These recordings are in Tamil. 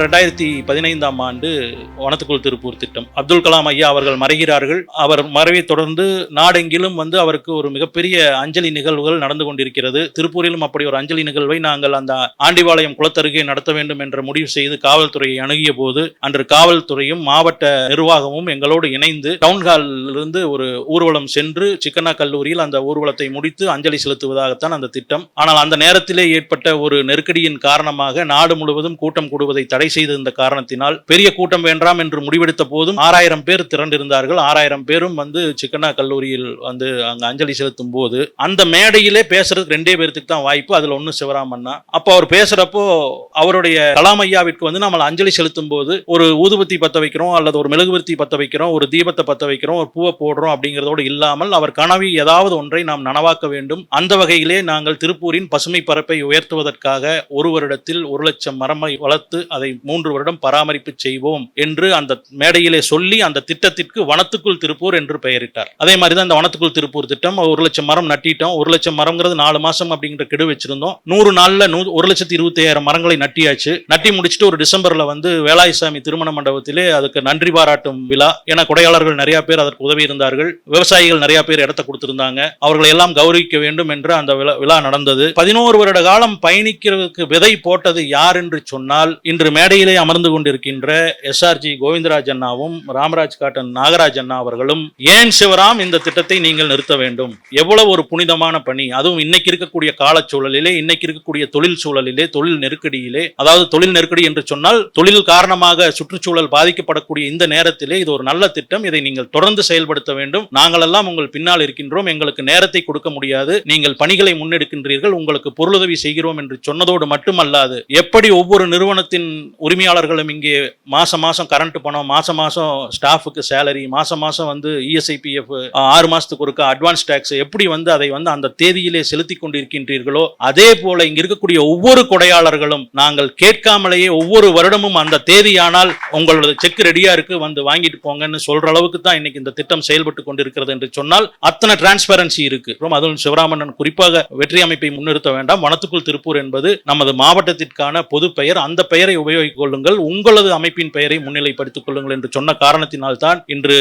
ரெண்டாயிரத்தி பதினைந்தாம் ஆண்டு வனத்துக்குள் திருப்பூர் திட்டம். அப்துல் கலாம் ஐயா அவர்கள் மறைகிறார்கள். அவர் மறைவை தொடர்ந்து நாடெங்கிலும் வந்து அவருக்கு ஒரு மிகப்பெரிய அஞ்சலி நிகழ்வுகள் நடந்து கொண்டிருக்கிறது. திருப்பூரிலும் அப்படி ஒரு அஞ்சலி நிகழ்வை நாங்கள் அந்த ஆண்டிவாளையம் குளத்தருகே நடத்த வேண்டும் என்ற முடிவு செய்து காவல்துறையை அணுகிய போது அன்று காவல்துறையும் மாவட்ட நிர்வாகமும் எங்களோடு இணைந்து டவுன்ஹாலிலிருந்து ஒரு ஊர்வலம் சென்று சிக்கனா கல்லூரியில் அந்த ஊர்வலத்தை முடித்து அஞ்சலி செலுத்துவதாகத்தான் அந்த திட்டம். ஆனால் அந்த நேரத்திலே ஏற்பட்ட ஒரு நெருக்கடியின் காரணமாக நாடு முழுவதும் கூட்டம் கூடுவதை தடை செய்திருந்த காரணத்தினால் பெரிய கூட்டம் வேண்டாம் என்று முடிவெடுத்த போதும் ஆறாயிரம் பேர் திரண்டிருந்தார்கள். ஆறாயிரம் பேரும் வந்து சிக்கனா கல்லூரியில் வந்து அங்க அஞ்சலி செலுத்தும் போது அந்த மேடையிலே பேசுறதுக்கு ரெண்டே பேர்த்துக்கு தான் வாய்ப்பு. அதுல ஒண்ணு சிவராமண்ணா. அப்போ அவர் பேசுறப்போ அவருடைய கலாம் ஐயாவிற்கு வந்து நம்ம அஞ்சலி செலுத்தும் போது ஒரு ஊதுபத்தி பத்த வைக்கிறோம் அல்லது ஒரு மெழுகுவர்த்தி பத்த வைக்கிறோம் ஒரு தீபத்தை பத்த வைக்கிறோம் ஒரு பூவை போடுறோம் அப்படிங்கிறதோடு இல்லாமல் அவர் கனவி ஏதாவது ஒன்றை நாம் நனவாக்க வேண்டும். அந்த வகையிலே நாங்கள் திருப்பூரின் பசுமை பரப்பை உயர்த்துவதற்காக ஒரு வருடத்தில் ஒரு லட்சம் மரமை வளர்த்து அதை மூன்று வருடம் பராமரிப்பு செய்வோம் என்று அந்த மேடையிலே சொல்லி அந்த திட்டத்திற்கு வனத்துக்குள் திருப்பூர் என்று பெயரிட்டார். அதே மாதிரி தான் இந்த வனத்துக்குள் திருப்பூர் திட்டம் ஒரு லட்சம் மரம் நட்டிட்டோம். ஒரு லட்சம் மரம்ங்கிறது நாலு மாசம் அப்படிங்கிற கெடு வச்சிருந்தோம். நூறு நாள்ல நூ ஒரு லட்சத்தி இருபத்தி ஆயிரம் மரங்களை நட்டியாச்சு. நட்டி முடிச்சுட்டு ஒரு டிசம்பர்ல வந்து வேலாயுசாமி திருமண மண்டபத்திலே அதுக்கு நன்றி பாராட்டும் விழா. என கொடையாளர்கள் நிறைய பேர் அதற்கு உதவி இருந்தார்கள். விவசாயிகள் நிறைய பேர் இடத்த கொடுத்திருந்தாங்க. அவர்களை எல்லாம் கௌரவிக்க வேண்டும் என்று அந்த விழா விழா நடந்தது. பதினோரு வருட காலம் பயணிக்கிறதுக்கு விதை போட்டது யார் என்று சொன்னால் இன்று மேடையிலே அமர்ந்து கொண்டிருக்கின்ற எஸ்ஆர்ஜி கோவிந்தராஜ் அண்ணாவும் ராமராஜ் காட்டன் நாகராஜ் அண்ணா அவர்களும் ஏன் சிவராம் இந்த திட்டத்தை நீங்கள் நிறுத்த வேண்டும்? எவ்வளவு ஒரு புனிதமான பணி. அதுவும் இன்னைக்கு இருக்கக்கூடிய காலச்சூழலிலே இன்னைக்கு இருக்கக்கூடிய தொழில் சூழலிலே தொழில் நெருக்கடியிலே. அதாவது தொழில் நெருக்கடி என்று சொன்னால் தொழில் காரணமாக சுற்றுச்சூழல் பாதிக்கப்படக்கூடிய இந்த நேரத்திலே இது ஒரு நல்ல திட்டம். இதை நீங்கள் தொடர்ந்து செயல்படுத்த வேண்டும். நாங்கள் எல்லாம் உங்கள் பின்னால் இருக்கின்றோம். எங்களுக்கு நேரத்தை கொடுக்க முடியாது. நீங்கள் பணிகளை முன்னெடுக்கின்றீர்கள். உங்களுக்கு பொருளுதவி செய்கிறோம் என்று சொன்னதோடு மட்டுமல்லாது எப்படி ஒவ்வொரு நிறுவனத்தின் உரிமையாளர்களும் இங்கே மாதம் மாதம் கரண்ட் பணம் மாதம் மாதம் ஸ்டாஃபுக்கு சேலரி மாதம் மாதம் வந்து இஎஸ்ஐபிஎஃப் ஆறு மாதத்துக்கு ஒருக்கா அட்வான்ஸ் டேக்ஸ் எப்படி வந்து அதை வந்து அந்த தேதியிலே செலுத்தி கொண்டிருக்கின்றீர்களோ அதே போல இங்கே இருக்கக்கூடிய ஒவ்வொரு கொடையாளர்களும் நாங்கள் கேட்காமலேயே ஒவ்வொரு வருடமும் அந்த தேதியானால் உங்களோட செக் ரெடியாக இருக்கு வந்து வாங்கிட்டு போங்கன்னு சொல்ற அளவுக்கு தான் இன்னைக்கு இந்த திட்டம் செயல்பட்டு கொண்டிருக்கிறது என்று சொன்னால் அத்தனை டிரான்ஸ்பரன்சி இருக்கு. ரொம்ப அதுவும் சிவராமண்ணன் குறிப்பாக வெற்றி அமைப்பை முன்னிறுத்த வேண்டாம். வனத்துக்குள் திருப்பூர் என்பது நமது மாவட்டத்திற்கான பொது பெயர். அந்த பெயரை உபயோக கொள்ளுங்கள் உங்களது அமைப்பின் பெயரை முன்னிலைப்படுத்திக் கொள்ளுங்கள் என்று சொன்ன காரணத்தினால் தான் இன்று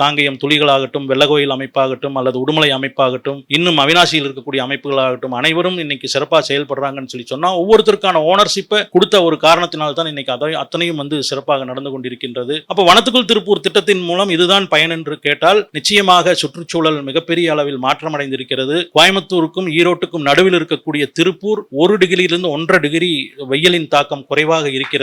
காங்கேயம் துளிகளாகட்டும் வெள்ளகோயில் அமைப்பாகட்டும் அல்லது உடுமலை அமைப்பாகட்டும் இன்னும் அவினாசியில் இருக்கக்கூடிய அமைப்புகளாகட்டும் அனைவரும் இன்னைக்கு சிறப்பாக செயல்படுறாங்கன்னு சொல்லி சொன்னால் ஒவ்வொருத்தருக்கான ஓனர்ஷிப்பை கொடுத்த ஒரு காரணத்தினால்தான் இன்னைக்கு அதை அத்தனையும் வந்து சிறப்பாக நடந்து கொண்டிருக்கின்றது. அப்போ வனத்துக்குள் திருப்பூர் திட்டத்தின் மூலம் இதுதான் பயன் என்று கேட்டால் நிச்சயமாக சுற்றுச்சூழல் மிகப்பெரிய அளவில் மாற்றமடைந்திருக்கிறது. கோயம்புத்தூருக்கும் ஈரோட்டுக்கும் நடுவில் இருக்கக்கூடிய திருப்பூர் ஒரு டிகிரியிலிருந்து ஒன்றரை டிகிரி வெயிலின் தாக்கம் குறைவாக இருக்கிறது.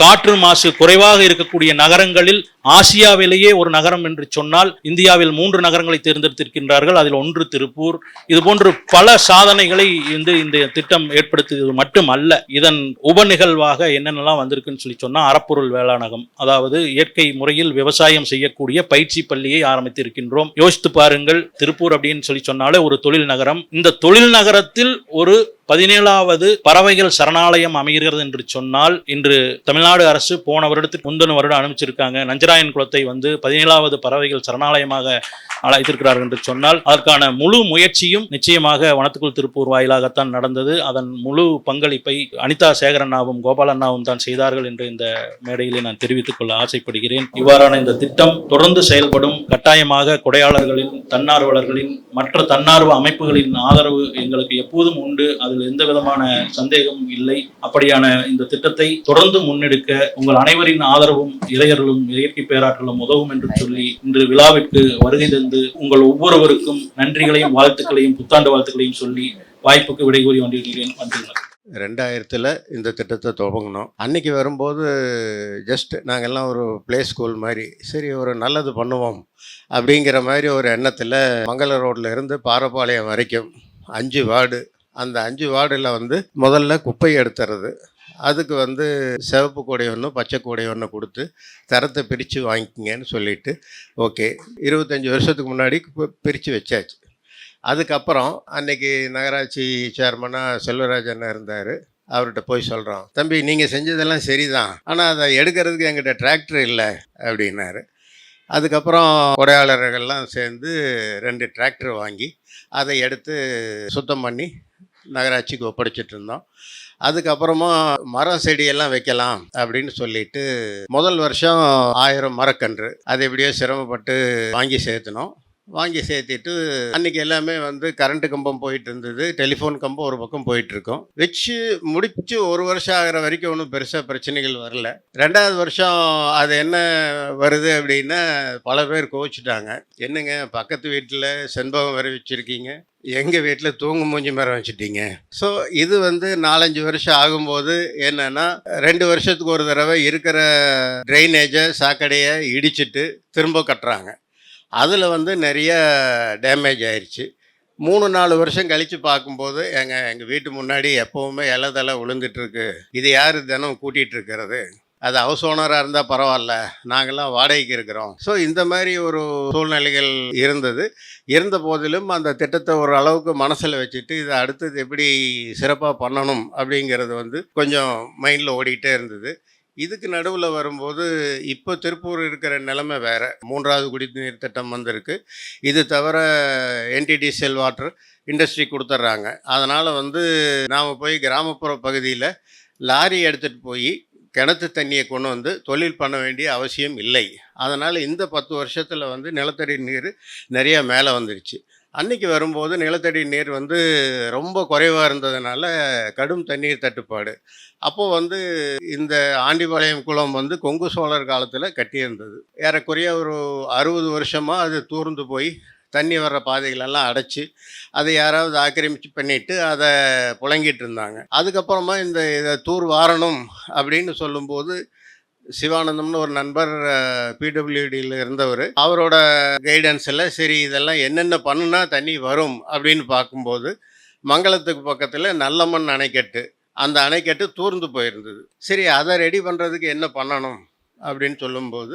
காற்று மாசு குறைவாக இருக்கக்கூடிய நகரங்களில் ஆசியாவிலேயே ஒரு நகரம் என்று சொன்னால் இந்தியாவில் மூன்று நகரங்களை தேர்ந்தெடுத்திருக்கின்றார்கள். அதில் ஒன்று திருப்பூர். இது போன்று பல சாதனைகளை வந்து இந்த திட்டம் ஏற்படுத்தியது மட்டுமல்ல இதன் உபநிகழ்வாக என்னென்னலாம் வந்திருக்குன்னு சொல்லி சொன்னால் அறப்பொருள் வேளாணகம். அதாவது இயற்கை முறையில் விவசாயம் செய்யக்கூடிய பயிற்சி பள்ளியை ஆரம்பித்திருக்கின்றோம். யோசித்து பாருங்கள் திருப்பூர் அப்படின்னு சொல்லி சொன்னாலே ஒரு தொழில் நகரம். இந்த தொழில் நகரத்தில் ஒரு பதினேழாவது பறவைகள் சரணாலயம் அமைகிறது என்று சொன்னால் இன்று தமிழ்நாடு அரசு போன வருடத்துக்கு முந்தின வருடம் அனுப்பிச்சிருக்காங்க. நஞ்சராயன் குளத்தை வந்து பதினேழாவது பறவைகள் சரணாலயமாக அழைத்திருக்கிறார்கள் என்று சொன்னால் அதற்கான முழு முயற்சியும் நிச்சயமாக வனத்துக்குள் திருப்பூர் வாயிலாகத்தான் நடந்தது. அதன் முழு பங்களிப்பை அனிதா சேகரண்ணாவும் கோபாலண்ணாவும் தான் செய்தார்கள் என்று இந்த மேடையிலே நான் தெரிவித்துக் கொள்ள ஆசைப்படுகிறேன். இவ்வாறான இந்த திட்டம் தொடர்ந்து செயல்படும் கட்டாயமாக கொடையாளர்களின் தன்னார்வலர்களின் மற்ற தன்னார்வ அமைப்புகளின் ஆதரவு எங்களுக்கு எப்போதும் உண்டு. அதில் எந்த விதமான சந்தேகமும் இல்லை. அப்படியான இந்த திட்டத்தை தொடர்ந்து முன்னெடுக்க உங்கள் அனைவரின் ஆதரவும் இளையர்களும் இயற்கை பேராற்றலும் உதவும் என்று சொல்லி இன்று விழாவிற்கு வருகை தந்து உங்கள் ஒவ்வொருவருக்கும் நன்றிகளையும் வாழ்த்துக்களையும் புத்தாண்டு வாழ்த்துக்களையும் சொல்லி வாய்ப்புக்கு விடைகூறி வந்திருக்கிறேன் வந்துள்ளேன் ரெண்டாயிரத்தில் இந்த திட்டத்தை துவங்கினோம். அன்னைக்கு வரும்போது ஜஸ்ட் நாங்கள்லாம் ஒரு ப்ளே ஸ்கூல் மாதிரி சரி ஒரு நல்லது பண்ணுவோம் அப்படிங்கிற மாதிரி ஒரு எண்ணத்தில் மங்கள ரோட்டில் இருந்து பாரப்பாளையம் வரைக்கும் அஞ்சு வார்டு அந்த அஞ்சு வார்டில் வந்து முதல்ல குப்பை எடுத்துறது. அதுக்கு வந்து சிவப்பு கூடை ஒன்று பச்சை கூடை ஒன்று கொடுத்து தரத்தை பிரித்து வாங்கிக்கிங்கன்னு சொல்லிட்டு ஓகே இருபத்தஞ்சி வருஷத்துக்கு முன்னாடி பிரித்து வச்சாச்சு. அதுக்கப்புறம் அன்னைக்கு நகராட்சி சேர்மனாக செல்வராஜன் இருந்தார். அவர்கிட்ட போய் சொல்கிறோம் தம்பி நீங்கள் செஞ்சதெல்லாம் சரிதான் ஆனால் அதை எடுக்கிறதுக்கு எங்கிட்ட டிராக்டர் இல்லை அப்படின்னாரு. அதுக்கப்புறம் கொடையாளர்கள்லாம் சேர்ந்து ரெண்டு டிராக்டர் வாங்கி அதை எடுத்து சுத்தம் பண்ணி நகராட்சிக்கு ஒப்படைச்சிட்டு இருந்தோம் அதுக்கப்புறமா மரம் செடியெல்லாம் வைக்கலாம் அப்படின்னு சொல்லிட்டு முதல் வருஷம் ஆயிரம் மரக்கன்று அது எப்படியோ சிரமப்பட்டு வாங்கி சேர்த்தணும் வாங்கி சேர்த்திட்டு அன்னைக்கு எல்லாமே வந்து கரண்ட்டு கம்பம் போயிட்டு இருந்தது டெலிஃபோன் கம்பம் ஒரு பக்கம் போயிட்டுருக்கோம். வச்சு முடிச்சு ஒரு வருஷம் ஆகிற வரைக்கும் ஒன்றும் பெருசாக பிரச்சனைகள் வரல. ரெண்டாவது வருஷம் அது என்ன வருது அப்படின்னா பல பேர் கோவிச்சுட்டாங்க. என்னங்க பக்கத்து வீட்டில் செண்பகம் வரை வச்சுருக்கீங்க. எங்கள் வீட்டில் தூங்கு மூஞ்சி மரம் வச்சுட்டீங்க. ஸோ இது வந்து நாலஞ்சு வருஷம் ஆகும்போது என்னென்னா ரெண்டு வருஷத்துக்கு ஒரு தடவை இருக்கிற ட்ரைனேஜை சாக்கடையை இடிச்சிட்டு திரும்ப கட்டுறாங்க. அதில் வந்து நிறைய டேமேஜ் ஆயிடுச்சு மூணு நாலு வருஷம் கழித்து பார்க்கும்போது எங்கள் எங்கள் வீட்டு முன்னாடி எப்போவுமே இலை தலை விழுந்துட்டுருக்கு இது யார் தினம் கூட்டிகிட்டு இருக்கிறது? அது ஹவுஸ் ஓனராக இருந்தால் பரவாயில்ல. நாங்கள்லாம் வாடகைக்கு இருக்கிறோம். ஸோ இந்த மாதிரி ஒரு சூழ்நிலைகள் இருந்தது. இருந்த போதிலும் அந்த திட்டத்தை ஒரு அளவுக்கு மனசில் வச்சுட்டு இதை அடுத்தது எப்படி சிறப்பாக பண்ணணும் அப்படிங்கிறது வந்து கொஞ்சம் மைண்டில் ஓடிக்கிட்டே இருந்தது. இதுக்கு நடுவில் வரும்போது இப்போ திருப்பூர் இருக்கிற நிலைமை வேறு. மூன்றாவது குடிநீர் திட்டம் வந்திருக்கு. இது தவிர என்டிடிசிஎல் வாட்டர் இண்டஸ்ட்ரி கொடுத்துட்றாங்க அதனால் வந்து நாம் போய் கிராமப்புற பகுதியில் லாரி எடுத்துகிட்டு போய் கிணத்து தண்ணியை கொண்டு வந்து தொழில் பண்ண வேண்டிய அவசியம் இல்லை. அதனால் இந்த பத்து வருஷத்தில் வந்து நிலத்தடி நீர் நிறைய மேலே வந்துருச்சு. அன்னைக்கு வரும்போது நிலத்தடி நீர் வந்து ரொம்ப குறைவாக இருந்ததுனால கடும் தண்ணீர் தட்டுப்பாடு. அப்போது வந்து இந்த ஆண்டிபாளையம் குளம் வந்து கொங்கு சோழர் காலத்தில் கட்டியிருந்தது. ஏறக்குறைய ஒரு அறுபது வருஷமாக அது தூர்ந்து போய் தண்ணி வர்ற பாதைகளெல்லாம் அடைச்சி அதை யாராவது ஆக்கிரமிச்சு பண்ணிட்டு அதை புழங்கிட்டு இருந்தாங்க. அதுக்கப்புறமா இந்த இதை தூர் வாரணும் அப்படின்னு சொல்லும்போது சிவானந்தம்னு ஒரு நண்பர் பிடபிள்யூடியில் இருந்தவர். அவரோட கைடன்ஸில் சரி இதெல்லாம் என்னென்ன பண்ணுனா தண்ணி வரும் அப்படின்னு பார்க்கும்போது மங்களத்துக்கு பக்கத்தில் நல்லம்மன் அணைக்கட்டு அந்த அணைக்கட்டு தூர்ந்து போயிருந்தது. சரி அதை ரெடி பண்ணுறதுக்கு என்ன பண்ணணும் அப்படின்னு சொல்லும்போது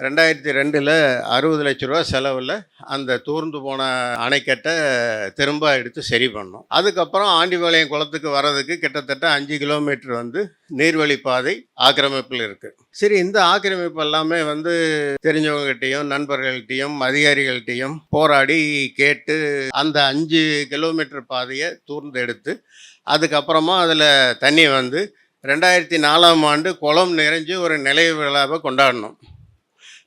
ரெண்டாயிரத்தி ரெண்டில் அறுபது லட்ச ரூபா செலவில் அந்த தூர்ந்து போன அணைக்கட்டை திரும்ப எடுத்து சரி பண்ணோம். அதுக்கப்புறம் ஆண்டிபாளையம் குளத்துக்கு வர்றதுக்கு கிட்டத்தட்ட அஞ்சு கிலோமீட்டர் வந்து நீர்வழி பாதை ஆக்கிரமிப்பில் இருக்குது சரி இந்த ஆக்கிரமிப்பு எல்லாமே வந்து தெரிஞ்சவங்ககிட்டையும் நண்பர்கள்ட்டையும் அதிகாரிகள்கிட்டையும் போராடி கேட்டு அந்த அஞ்சு கிலோமீட்டர் பாதையை தூர்ந்து எடுத்து அதுக்கப்புறமா அதில் தண்ணி வந்து ரெண்டாயிரத்தி நாலாம் ஆண்டு குளம் நிறைஞ்சு ஒரு நிலை விழாவை கொண்டாடணும்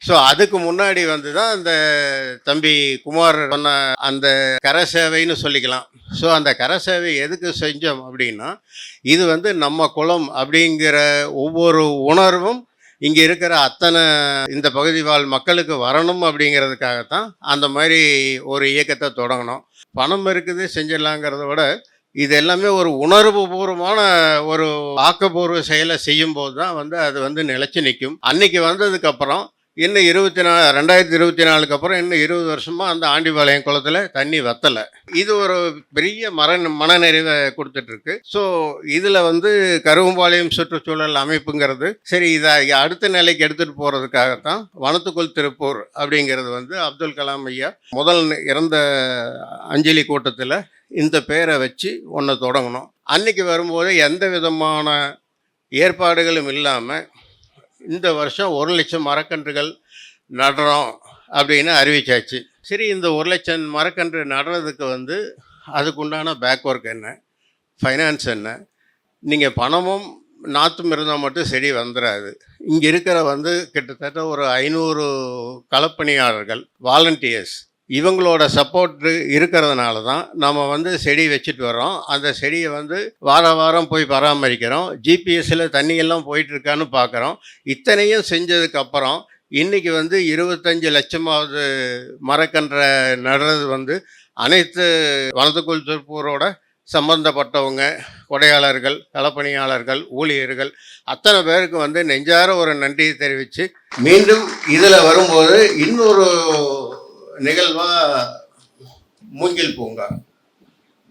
ஸோ அதுக்கு முன்னாடி வந்து தான் அந்த தம்பி குமார் சொன்ன அந்த கரை சேவைன்னு சொல்லிக்கலாம். ஸோ அந்த கரை சேவை எதுக்கு செஞ்சோம் அப்படின்னா இது வந்து நம்ம குளம் அப்படிங்கிற ஒவ்வொரு உணர்வும் இங்கே இருக்கிற அத்தனை இந்த பகுதி வாழ் மக்களுக்கு வரணும் அப்படிங்கிறதுக்காகத்தான் அந்த மாதிரி ஒரு இயக்கத்தை தொடங்கணும் பணம் இருக்குது செஞ்சிடலாங்கிறத விட இது எல்லாமே ஒரு உணர்வு பூர்வமான ஒரு ஆக்கப்பூர்வ செயலை செய்யும்போது தான் வந்து அது வந்து நிலச்சி நிற்கும். அன்னைக்கு வந்ததுக்கப்புறம் இன்னும் இருபத்தி நாலு ரெண்டாயிரத்தி இருபத்தி நாலுக்கு அப்புறம் இன்னும் இருபது வருஷமாக அந்த ஆண்டிபாளையம் குளத்தில் தண்ணி வத்தலை. இது ஒரு பெரிய மர மனநிறைவை கொடுத்துட்ருக்கு. ஸோ இதில் வந்து கருவம்பாளையம் சுற்றுச்சூழல் அமைப்புங்கிறது சரி இதை அடுத்த நிலைக்கு எடுத்துகிட்டு போகிறதுக்காகத்தான் வனத்துக்குள் திருப்பூர் அப்படிங்கிறது வந்து அப்துல் கலாம் ஐயா முதல் இறந்த அஞ்சலி கூட்டத்தில் இந்த பேரை வச்சு ஒன்று தொடங்கணும். அன்னைக்கு வரும்போது எந்த விதமான ஏற்பாடுகளும் இல்லாமல் இந்த வருஷம் ஒரு லட்சம் மரக்கன்றுகள் நடுறோம் அப்படின்னு அறிவிச்சாச்சு. சரி இந்த ஒரு லட்சம் மரக்கன்று நடுறதுக்கு வந்து அதுக்குண்டான பேக் ஒர்க் என்ன? ஃபைனான்ஸ் என்ன? நீங்கள் பணமும் நாற்றும் இருந்தால் மட்டும் செடி வந்துடாது இங்கே இருக்கிற வந்து கிட்டத்தட்ட ஒரு ஐநூறு களப்பணியாளர்கள் வாலண்டியர்ஸ் இவங்களோட சப்போர்ட் இருக்கிறதுனால தான் நம்ம வந்து செடி வச்சுட்டு வரோம் அந்த செடியை வந்து வார வாரம் போய் பராமரிக்கிறோம். ஜிபிஎஸ்ஸில் தண்ணியெல்லாம் போயிட்டுருக்கான்னு பார்க்குறோம் இத்தனையும் செஞ்சதுக்கப்புறம் இன்றைக்கி வந்து இருபத்தஞ்சு லட்சமாவது மரக்கன்றை நடுறது வந்து அனைத்து வனத்துக்குள் திருப்பூரோட சம்பந்தப்பட்டவங்க கொடையாளர்கள் களப்பணியாளர்கள் ஊழியர்கள் அத்தனை பேருக்கு வந்து நெஞ்சார ஒரு நன்றியை தெரிவித்து மீண்டும் இதில் வரும்போது இன்னொரு நிகழ்வாக மூங்கில் பூங்கா.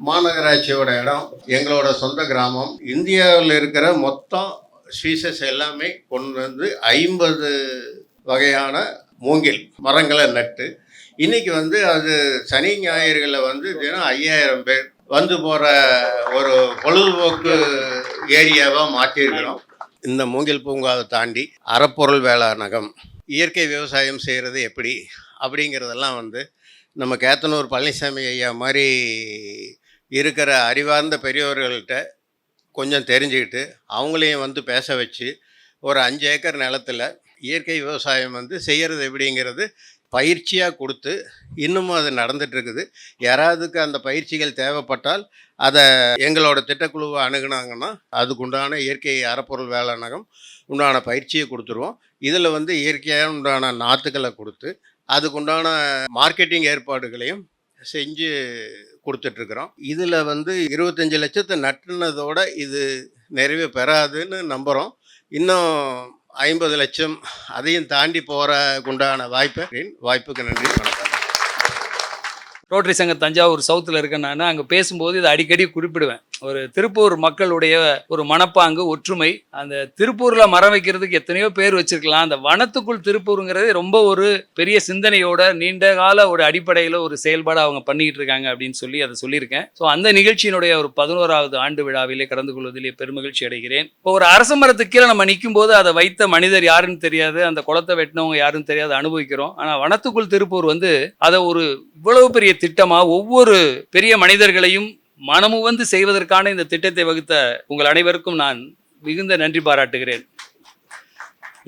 மாநகராட்சியோட இடம் எங்களோட சொந்த கிராமம். இந்தியாவில் இருக்கிற மொத்தம் ஸ்பீசஸ் எல்லாமே கொண்டு வந்து ஐம்பது வகையான மூங்கில் மரங்களை நட்டு. இன்னைக்கு வந்து அது சனி ஞாயிறுகளில் வந்து தினம் ஐயாயிரம் பேர் வந்து போகிற ஒரு பொழுதுபோக்கு ஏரியாவாக மாற்றிருக்கிறோம் இந்த மூங்கில் பூங்காவை தாண்டி அறப்பொருள் வேளாணகம் இயற்கை விவசாயம் செய்கிறது எப்படி அப்படிங்கிறதெல்லாம் வந்து நம்ம கேத்தனூர் பழனிசாமி ஐயா மாதிரி இருக்கிற அறிவார்ந்த பெரியவர்கள்ட்ட கொஞ்சம் தெரிஞ்சுக்கிட்டு அவங்களையும் வந்து பேச வச்சு ஒரு அஞ்சு ஏக்கர் நிலத்துல இயற்கை விவசாயம் வந்து செய்கிறது எப்படிங்கிறது பயிற்சியாக கொடுத்து இன்னமும் அது நடந்துகிட்ருக்குது யாராவதுக்கு அந்த பயிற்சிகள் தேவைப்பட்டால் அதை எங்களோட திட்டக்குழுவை அணுகுனாங்கன்னா அதுக்குண்டான இயற்கை அறப்பொருள் வேளாணகம் உண்டான பயிற்சியை கொடுத்துருவோம். இதில் வந்து இயற்கையாக உண்டான நாற்றுக்களை கொடுத்து அதுக்குண்டான மார்க்கெட்டிங் ஏற்பாடுகளையும் செஞ்சு கொடுத்துட்ருக்குறோம் இதில் வந்து இருபத்தஞ்சி லட்சத்தை நட்டுனதோட இது நிறைவு பெறாதுன்னு நம்புகிறோம் இன்னும் ஐம்பது லட்சம் அதையும் தாண்டி போகிறக்குண்டான வாய்ப்பு. வாய்ப்புக்கு நன்றி வணக்கம். ரோட்டரி சங்க தஞ்சாவூர் சவுத்தில் இருக்கேன் நான் அங்கே பேசும்போது இதை அடிக்கடி குறிப்பிடுவேன். ஒரு திருப்பூர் மக்களுடைய ஒரு மனப்பாங்கு ஒற்றுமை. அந்த திருப்பூர்ல மரம் வைக்கிறதுக்கு எத்தனையோ பேர் வச்சிருக்கலாம். அந்த வனத்துக்குள் திருப்பூருங்கிறது ரொம்ப ஒரு பெரிய சிந்தனையோட நீண்ட கால ஒரு அடிப்படையில் ஒரு செயல்பாடு அவங்க பண்ணிக்கிட்டு இருக்காங்க அப்படின்னு சொல்லி அதை சொல்லியிருக்கேன். ஸோ அந்த நிகழ்ச்சியினுடைய ஒரு பதினோராவது ஆண்டு விழாவிலே கலந்து கொள்வதிலே பெருமகிழ்ச்சி அடைகிறேன். இப்போ ஒரு அரச மரத்துக்கு கீழே நம்ம நிற்கும் போது அதை வைத்த மனிதர் யாருன்னு தெரியாது. அந்த குளத்தை வெட்டினவங்க யாருன்னு தெரியாது. அனுபவிக்கிறோம். ஆனால் வனத்துக்குள் திருப்பூர் வந்து அதை ஒரு இவ்வளவு பெரிய திட்டமா ஒவ்வொரு பெரிய மனிதர்களையும் மனமு வந்து செய்வதற்கான இந்த திட்டத்தை வகுத்த உங்கள் அனைவருக்கும் நான் மிகுந்த நன்றி பாராட்டுகிறேன்.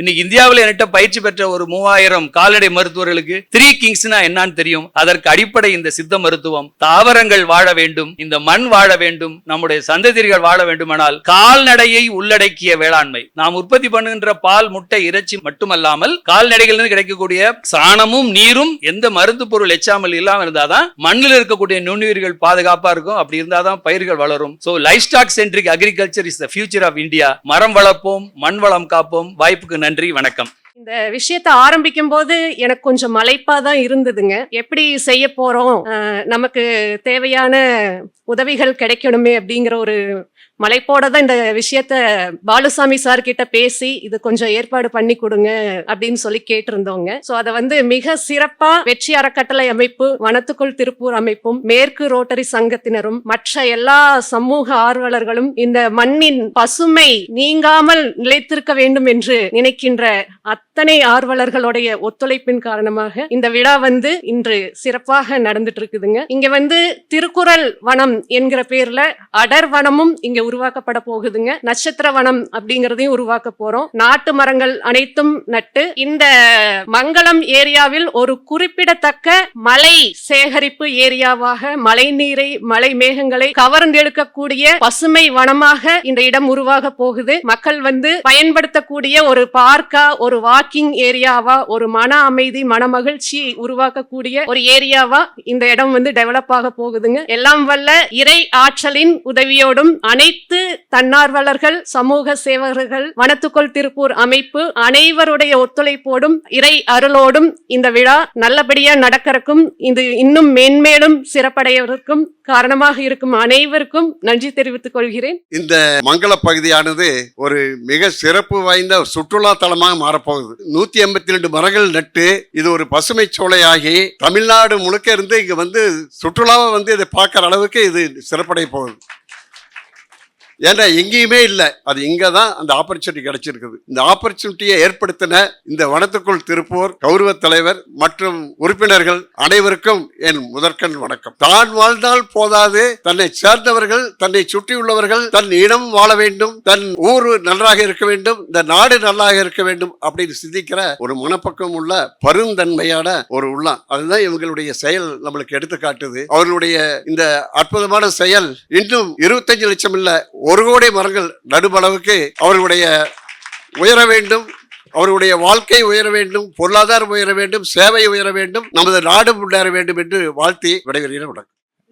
இன்னைக்கு இந்தியாவில் என்கிட்ட பயிற்சி பெற்ற ஒரு மூவாயிரம் கால்நடை மருத்துவர்களுக்கு த்ரீ கிங்ஸ்னா என்னன்னு தெரியும். அதற்கு அடிப்படை இந்த சித்த மருத்துவம். தாவரங்கள் வாழ வேண்டும் இந்த மண் வாழ வேண்டும் நம்முடைய சந்ததிகள் வாழ வேண்டுமானால் கால்நடையை உள்ளடக்கிய வேளாண்மை. நாம் உற்பத்தி பண்ணுகின்ற பால் முட்டை இறைச்சி மட்டுமல்லாமல் கால்நடைகளிலிருந்து கிடைக்கக்கூடிய சாணமும் நீரும் எந்த மருந்து பொருள் எச்சாமல் இல்லாமல் இருந்தாதான் மண்ணில் இருக்கக்கூடிய நுண்ணுயிர்கள் பாதுகாப்பா இருக்கும். அப்படி இருந்தாதான் பயிர்கள் வளரும். So life stock centric agriculture is the future of India மரம் வளர்ப்போம் மண் வளம் காப்போம் வாய்ப்புக்கு நன்றி. நன்றி வணக்கம். இந்த விஷயத்த ஆரம்பிக்கும் போது எனக்கு கொஞ்சம் மலைப்பா தான் இருந்ததுங்க. எப்படி செய்ய போறோம்? அஹ், நமக்கு தேவையான உதவிகள் கிடைக்கணுமே அப்படிங்கிற ஒரு மலைப்போட தான் இந்த விஷயத்த பாலுசாமி சார் கிட்ட பேசி இது கொஞ்சம் ஏற்பாடு பண்ணி கொடுங்க அப்படின்னு சொல்லி கேட்டிருந்தோங்க சோ அதை வந்து மிக சிறப்பா வெற்றி அறக்கட்டளை அமைப்பு வனத்துக்குள் திருப்பூர் அமைப்பும் மேற்கு ரோட்டரி சங்கத்தினரும் மற்ற எல்லா சமூக ஆர்வலர்களும் இந்த மண்ணின் பசுமை நீங்காமல் நிலைத்திருக்க வேண்டும் என்று நினைக்கின்ற அத்தனை ஆர்வலர்களுடைய ஒத்துழைப்பின் காரணமாக இந்த விழா வந்து இன்று சிறப்பாக நடந்துட்டு இருக்குதுங்க. இங்க வந்து திருக்குறள் வனம் என்கிற பேர்ல அடர் வனமும் இங்க உருவாக்கப்பட போகுதுங்க. நட்சத்திர வனம் அப்படிங்கறதையும் உருவாக்க போறோம். நாட்டு மரங்கள் அனைத்தும் நட்டு இந்த மங்களம் ஏரியாவில் ஒரு குறிப்பிடத்தக்க மலை சேகரிப்பு ஏரியாவாக மழை நீரை மலை மேகங்களை கவர்ந்தெடுக்கக்கூடிய பசுமை வனமாக இந்த இடம் உருவாக போகுது. மக்கள் வந்து பயன்படுத்தக்கூடிய ஒரு பார்க்கா ஒரு வாக்கிங் ஏரியாவா ஒரு மன அமைதி மன மகிழ்ச்சி உருவாக்கக்கூடிய ஒரு ஏரியாவா இந்த இடம் வந்து டெவலப் ஆக போகுதுங்க. எல்லாம் வல்ல இறை ஆற்றலின் உதவியோடும் அனைத்து தன்னார்வலர்கள் சமூக சேவகர்கள் வனத்துக்குள் திருப்பூர் அமைப்பு அனைவருடைய ஒத்துழைப்போடும் இறை அருளோடும் இந்த விழா நல்லபடியா நடக்கிறக்கும் இது இன்னும் மென்மேலும் சிறப்படைவதற்கும் காரணமாக இருக்கும் அனைவருக்கும் நன்றி தெரிவித்துக் கொள்கிறேன். இந்த மங்கள பகுதியானது ஒரு மிக சிறப்பு வாய்ந்த சுற்றுலா தலமாக மாறப்போகுது. நூத்தி எண்பத்தி ரெண்டு மரங்கள் நட்டு இது ஒரு பசுமை சோலையாகி தமிழ்நாடு முழுக்க இருந்து இங்க வந்து சுற்றுலாவை வந்து இதை பார்க்கிற அளவுக்கு இது சிறப்படைய போகுது. ஏன்னா எங்கேயுமே இல்லை. அது இங்கே தான் அந்த ஆப்பர்ச்சுனிட்டி கிடைச்சிருக்குது. இந்த ஆப்பர்ச்சுனிட்டியை ஏற்படுத்தின இந்த வனத்துக்குள் திருப்பூர் கௌரவ தலைவர் மற்றும் உறுப்பினர்கள் அனைவருக்கும் என் முதற்கண் வணக்கம். தான் வாழ்ந்தால் போதாது. தன்னை சேர்ந்தவர்கள் தன்னை சுற்றியுள்ளவர்கள் தன் இனம் வாழ வேண்டும் தன் ஊர் நன்றாக இருக்க வேண்டும் இந்த நாடு நல்லாக இருக்க வேண்டும் அப்படின்னு சிந்திக்கிற ஒரு மனப்பக்கம் உள்ள பருந்தன்மையான ஒரு உள்ளம். அதுதான் இவங்களுடைய செயல் நம்மளுக்கு எடுத்து காட்டுது அவர்களுடைய இந்த அற்புதமான செயல் இன்னும் இருபத்தஞ்சு லட்சம் இல்ல ஒரு கோடி மரங்கள் நடுமளவுக்கு அவர்களுடைய உயர வேண்டும் அவர்களுடைய வாழ்க்கை உயர வேண்டும் பொருளாதாரம் உயர வேண்டும் சேவை உயர வேண்டும் நமது நாடு முன்னேற வேண்டும் என்று வாழ்த்தி விடைபெறுகிறேன். வணக்கம்.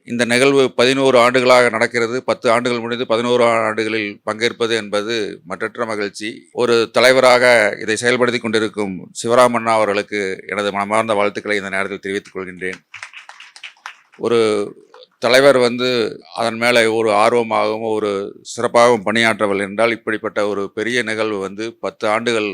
இந்த நிகழ்வு பதினோரு ஆண்டுகளாக நடக்கிறது. பத்து ஆண்டுகள் முடிந்து பதினோரு ஆண்டுகளில் பங்கேற்பது என்பது மற்றற்ற மகிழ்ச்சி. ஒரு தலைவராக இதை செயல்படுத்தி கொண்டிருக்கும் சிவராமண்ணா அவர்களுக்கு எனது மனமார்ந்த வாழ்த்துக்களை இந்த நேரத்தில் தெரிவித்துக் கொள்கின்றேன். ஒரு தலைவர் வந்து அதன் மேலே ஒரு ஆர்வமாகவும் ஒரு சிறப்பாகவும் பணியாற்றவள் என்றால் இப்படிப்பட்ட ஒரு பெரிய நிகழ்வு வந்து பத்து ஆண்டுகள்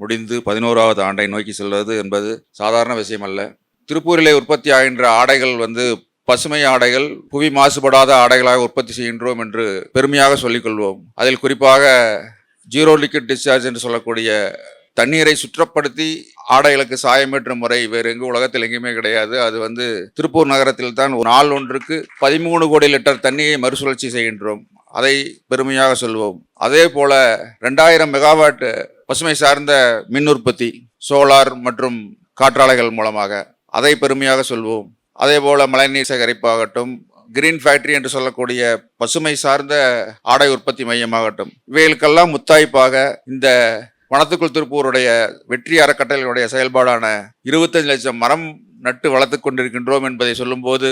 முடிந்து பதினோராவது ஆண்டை நோக்கி செல்வது என்பது சாதாரண விஷயம் அல்ல. திருப்பூரிலே உற்பத்தி ஆகின்ற ஆடைகள் வந்து பசுமை ஆடைகள் புவி மாசுபடாத ஆடைகளாக உற்பத்தி செய்கின்றோம் என்று பெருமையாக சொல்லிக்கொள்வோம் அதில் குறிப்பாக ஜீரோ லிக்விட் டிஸ்சார்ஜ் என்று சொல்லக்கூடிய தண்ணீரை சுற்றப்படுத்தி ஆடைகளுக்கு சாயமேற்றும் முறை வேறு எங்கு உலகத்தில் எங்கேயுமே கிடையாது. அது வந்து திருப்பூர் நகரத்தில் தான் ஒரு நாள் ஒன்றுக்கு பதிமூணு கோடி லிட்டர் தண்ணியை மறுசுழற்சி செய்கின்றோம். அதை பெருமையாக சொல்வோம். அதே போல ரெண்டாயிரம் மெகாவாட் பசுமை சார்ந்த மின் உற்பத்தி சோலார் மற்றும் காற்றாலைகள் மூலமாக அதை பெருமையாக சொல்வோம். அதே போல மழைநீர் சேகரிப்பாகட்டும் கிரீன் ஃபேக்டரி என்று சொல்லக்கூடிய பசுமை சார்ந்த ஆடை உற்பத்தி மையமாகட்டும் இவைகளுக்கெல்லாம் முத்தாய்ப்பாக இந்த வனத்துக்குள் திருப்பூருடைய வெற்றி அறக்கட்டளையுடைய செயல்பாடான இருபத்தஞ்சு லட்சம் மரம் நட்டு வளர்த்து கொண்டிருக்கின்றோம் என்பதை சொல்லும்போது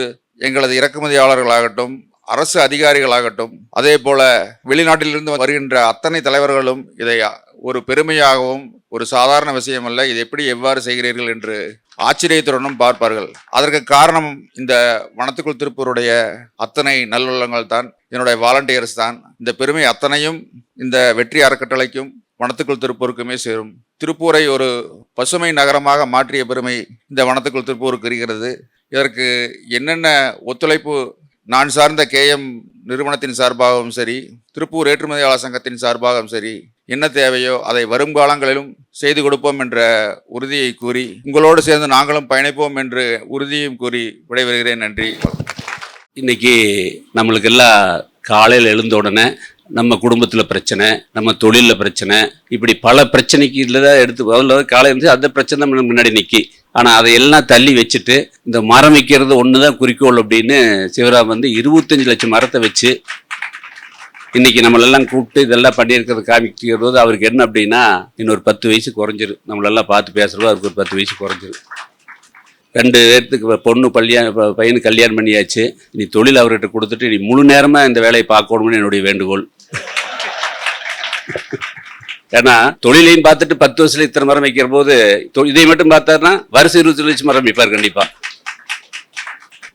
எங்களது இறக்குமதியாளர்களாகட்டும் அரசு அதிகாரிகளாகட்டும் அதே போல வெளிநாட்டிலிருந்து வருகின்ற அத்தனை தலைவர்களும் இதை ஒரு பெருமையாகவும் ஒரு சாதாரண விஷயம் அல்ல இது எப்படி எவ்வாறு செய்கிறீர்கள் என்று ஆச்சரியத்துடனும் பார்ப்பார்கள். அதற்கு காரணம் இந்த வனத்துக்குள் திருப்பூருடைய அத்தனை நல்லுள்ளங்கள் தான் என்னுடைய வாலண்டியர்ஸ் தான். இந்த பெருமை அத்தனையும் இந்த வெற்றி அறக்கட்டளைக்கும் வனத்துக்குள் திருப்பூருக்குமே சேரும். திருப்பூரை ஒரு பசுமை நகரமாக மாற்றிய பெருமை இந்த வனத்துக்குள் திருப்பூருக்கு இருக்கிறது. இதற்கு என்னென்ன ஒத்துழைப்பு நான் சார்ந்த கேஎம் நிறுவனத்தின் சார்பாகவும் சரி திருப்பூர் ஏற்றுமதியாளர் சங்கத்தின் சார்பாகவும் சரி என்ன தேவையோ அதை வருங்காலங்களிலும் செய்து கொடுப்போம் என்ற உறுதியை கூறி உங்களோடு சேர்ந்து நாங்களும் பயணிப்போம் என்று உறுதியும் கூறி விடைபெறுகிறேன். நன்றி. இன்னைக்கு நம்மளுக்கு எல்லாம் காலையில் எழுந்த உடனே நம்ம குடும்பத்தில் பிரச்சனை நம்ம தொழிலில் பிரச்சனை இப்படி பல பிரச்சனைக்கு இதில் தான் எடுத்து அதில் காலை இருந்து அந்த பிரச்சனை தான் முன்னாடி நிற்கி ஆனால் அதையெல்லாம் தள்ளி வச்சுட்டு இந்த மரம் வைக்கிறது ஒன்று தான் குறிக்கோள் அப்படின்னு சிவராம் வந்து இருபத்தஞ்சு லட்சம் மரத்தை வச்சு இன்னைக்கு நம்மளெல்லாம் கூப்பிட்டு இதெல்லாம் பண்ணியிருக்கிறது காமிக்கிறது அவருக்கு என்ன அப்படின்னா இன்னொரு பத்து வயசு குறைஞ்சிரு நம்மளெல்லாம் பார்த்து பேசுகிறப்போ அவருக்கு ஒரு பத்து வயசு குறைஞ்சிரு ரெண்டு பேர்த்துக்கு பொண்ணு பள்ளியான ப- பையனுக்கு கல்யாணம் பண்ணியாச்சு. நீ தொழில் அவர்கிட்ட கொடுத்துட்டு நீ முழு நேரமாக இந்த வேலையை பார்க்கணும்னு என்னுடைய வேண்டுகோள். ஏன்னா தொழிலையும் பார்த்துட்டு பத்து வருஷத்துல இத்தனை மரம் வைக்கிற போது தொ- இதை மட்டும் பார்த்தாருன்னா வருஷம் இருபத்தி லட்சம் மரம் வைப்பார் கண்டிப்பா.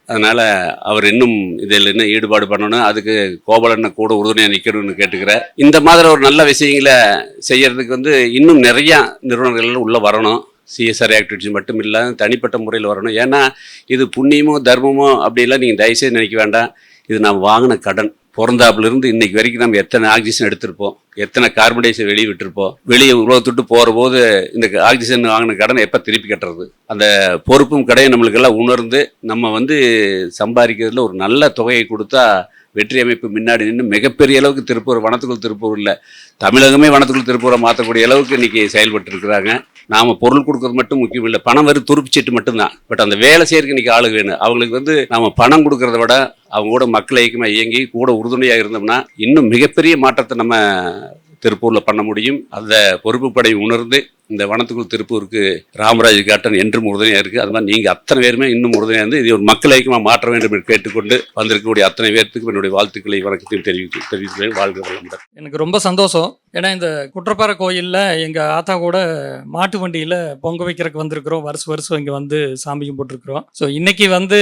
அதனால அவர் இன்னும் இதில் இன்னும் ஈடுபாடு பண்ணணும் அதுக்கு கோபாலண்ண கூட உறுதுணையாக நிற்கணும்னு கேட்டுக்கிறேன் இந்த மாதிரி ஒரு நல்ல விஷயங்களை செய்யறதுக்கு வந்து இன்னும் நிறையா நிறுவனங்கள் உள்ள வரணும். சிஎஸ்ஆர் ஆக்டிவிட்டிஸ் மட்டும் இல்லாமல் தனிப்பட்ட முறையில் வரணும். ஏன்னா இது புண்ணியமோ தர்மமோ அப்படிலாம் நீங்கள் தயவுசெய்து நினைக்க வேண்டாம். இது நாம் வாங்கின கடன். பிறந்தாப்புலேருந்து இன்னைக்கு வரைக்கும் நம்ம எத்தனை ஆக்சிஜன் எடுத்திருப்போம்? எத்தனை கார்பன் டை ஆக்சைடு வெளியே விட்டுருப்போம்? வெளியே உலகத்துட்டு போகிற போது இந்த ஆக்சிஜன் வாங்கின கடனை எப்போ திருப்பி கட்டுறது? அந்த பொறுப்பும் கடையும் நம்மளுக்கெல்லாம் உணர்ந்து நம்ம வந்து சம்பாதிக்கிறதுல ஒரு நல்ல தொகையை கொடுத்தா வெற்றி அமைப்பு முன்னாடி நின்று மிகப்பெரிய அளவுக்கு திருப்பூர் வனத்துக்குள் திருப்பூர் இல்லை. தமிழகமே வனத்துக்குள் திருப்பூரை மாற்றக்கூடிய அளவுக்கு இன்றைக்கி செயல்பட்டு இருக்கிறாங்க பொருள் கொடுக்கறது மட்டும் முக்கியம் இல்லை பணம் வரும் துருப்பிச்சிட்டு மட்டும்தான். பட் அந்த வேலை செய்யறதுக்கு இன்றைக்கி ஆளுங்க வேணும். அவங்களுக்கு வந்து நாம் பணம் கொடுக்கறத விட அவங்க கூட மக்கள் ஐக்கியமா இயங்கி கூட உறுதுணையாக இருந்தோம்னா இன்னும் மிகப்பெரிய மாற்றத்தை நம்ம திருப்பூரில் பண்ண முடியும். அந்த பொறுப்பு படை உணர்ந்து இந்த வனத்துக்குள் திருப்பூருக்கு ராமராஜ் காட்டன் என்றும் உறுதுணையாக இருக்குது அது மாதிரி நீங்கள் அத்தனை பேருமே இன்னும் உறுதுணையாக இருந்து இது ஒரு மக்கள் ஐக்கியமா மாற்ற வேண்டும் என்று கேட்டுக்கொண்டு வந்திருக்கக்கூடிய அத்தனை பேர்த்துக்கும் என்னுடைய வாழ்த்துக்களை வணக்கத்தையும் தெரிவித்து தெரிவித்து வாழ்க வளமுடன். எனக்கு ரொம்ப சந்தோஷம். ஏன்னா இந்த குற்றப்பாறை கோயிலில் எங்கள் ஆத்தா கூட மாட்டு வண்டியில் பொங்க வைக்கிறதுக்கு வந்திருக்கிறோம். வருஷம் வருஷம் இங்கே வந்து சாமி கும்பிட்டுருக்குறோம் ஸோ இன்றைக்கி வந்து